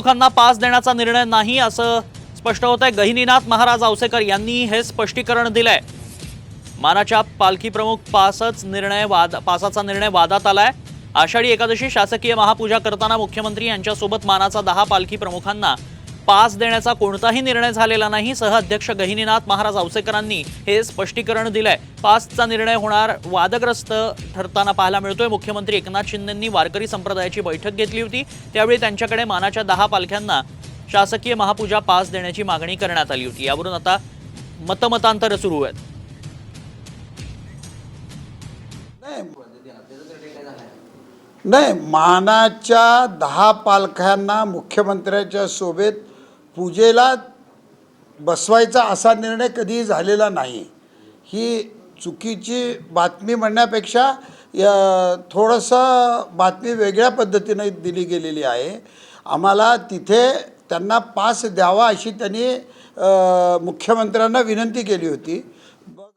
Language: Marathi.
प्रमुखांना पास देण्याचा निर्णय नाही असं स्पष्ट होत आहे गहिनीनाथ महाराज आवसेकर यांनी हे स्पष्टीकरण दिलंय. मानाच्या पालखी प्रमुख पासच निर्णय वाद पासाचा निर्णय वादात आलाय. आषाढी एकादशी शासकीय महापूजा करताना मुख्यमंत्री यांच्यासोबत मानाचा दहा पालखी प्रमुखांना पास देण्याचा कोणताही निर्णय झालेला नाही. सहअध्यक्ष गहिनीनाथ महाराज औसेकरांनी हे स्पष्टीकरण दिलंय. पासचा निर्णय होणार वादग्रस्त ठरताना पाहायला मिळतोय. मुख्यमंत्री एकनाथ शिंदेंनी वारकरी संप्रदायाची बैठक घेतली होती. त्यावेळी त्यांच्याकडे मानाच्या दहा पालख्यांना शासकीय महापूजा पास देण्याची मागणी करण्यात आली होती. यावरून आता मतमतांतर सुरू आहेत. नाही. नाही मानाच्या दहा पालख्यांना मुख्यमंत्र्याच्या सोबत पूजेला बसवायचा असा निर्णय कधीही झालेला नाही. ही चुकीची बातमी म्हणण्यापेक्षा य- थोडंसं बातमी वेगळ्या पद्धतीने दिली गेलेली आहे. आम्हाला तिथे त्यांना पास द्यावा अशी त्यांनी मुख्यमंत्र्यांना विनंती केली होती.